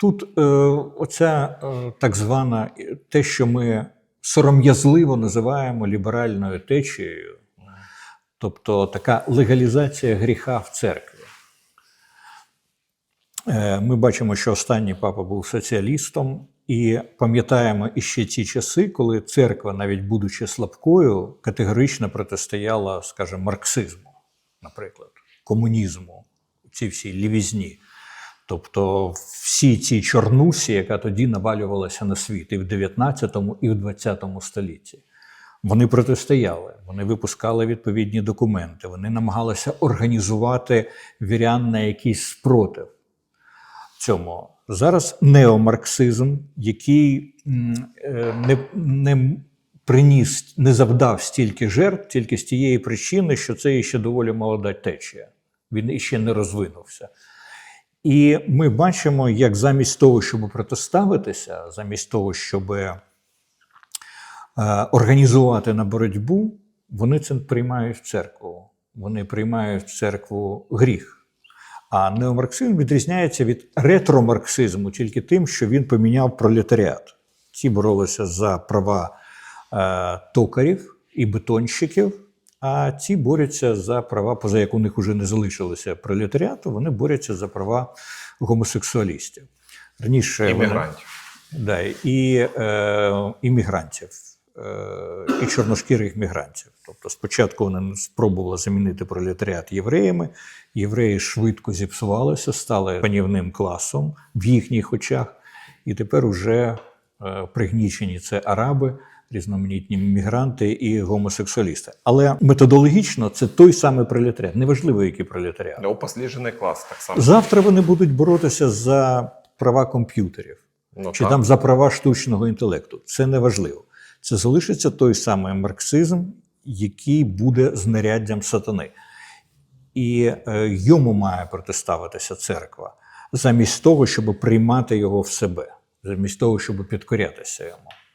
Тут е, оця е, так звана те, що ми сором'язливо називаємо ліберальною течією, тобто така легалізація гріха в церкві. Е, Ми бачимо, що останній папа був соціалістом, і пам'ятаємо іще ті часи, коли церква, навіть будучи слабкою, категорично протистояла, скажімо, марксизму, наприклад, комунізму, цій всій лівізні. Тобто всі ці чорнусі, яка тоді навалювалася на світ і в 19 і в 20 столітті. Вони протистояли, вони випускали відповідні документи, вони намагалися організувати вірян на якийсь спротив цьому. Зараз неомарксизм, який е, не, не приніс, не завдав стільки жертв тільки з тієї причини, що це ще доволі молода течія. Він іще не розвинувся. І ми бачимо, як замість того, щоб протиставитися, замість того, щоб е, організувати на боротьбу, вони це приймають церкву. Вони приймають в церкву гріх. А неомарксизм відрізняється від ретромарксизму тільки тим, що він поміняв пролетаріат. Ті боролися за права е, токарів і бетонщиків, а ті борються за права, поза як у них вже не залишилося пролетаріату, вони борються за права гомосексуалістів. Раніше вони- Да, і е, іммігрантів, е, і чорношкірих мігрантів. Тобто спочатку вони спробували замінити пролетаріат євреями. Євреї швидко зіпсувалися, стали панівним класом в їхніх очах, і тепер уже е, пригнічені це араби, різноманітні мігранти і гомосексуалісти. Але методологічно це той самий пролетаріат, неважливо, який пролетаріат. Упосліджений клас так само. Завтра вони будуть боротися за права комп'ютерів Ну, чи так. там за права штучного інтелекту. Це не важливо. Це залишиться той самий марксизм, який буде знаряддям сатани. І е, йому має протиставитися церква, замість того, щоб приймати його в себе, замість того, щоб підкорятися йому.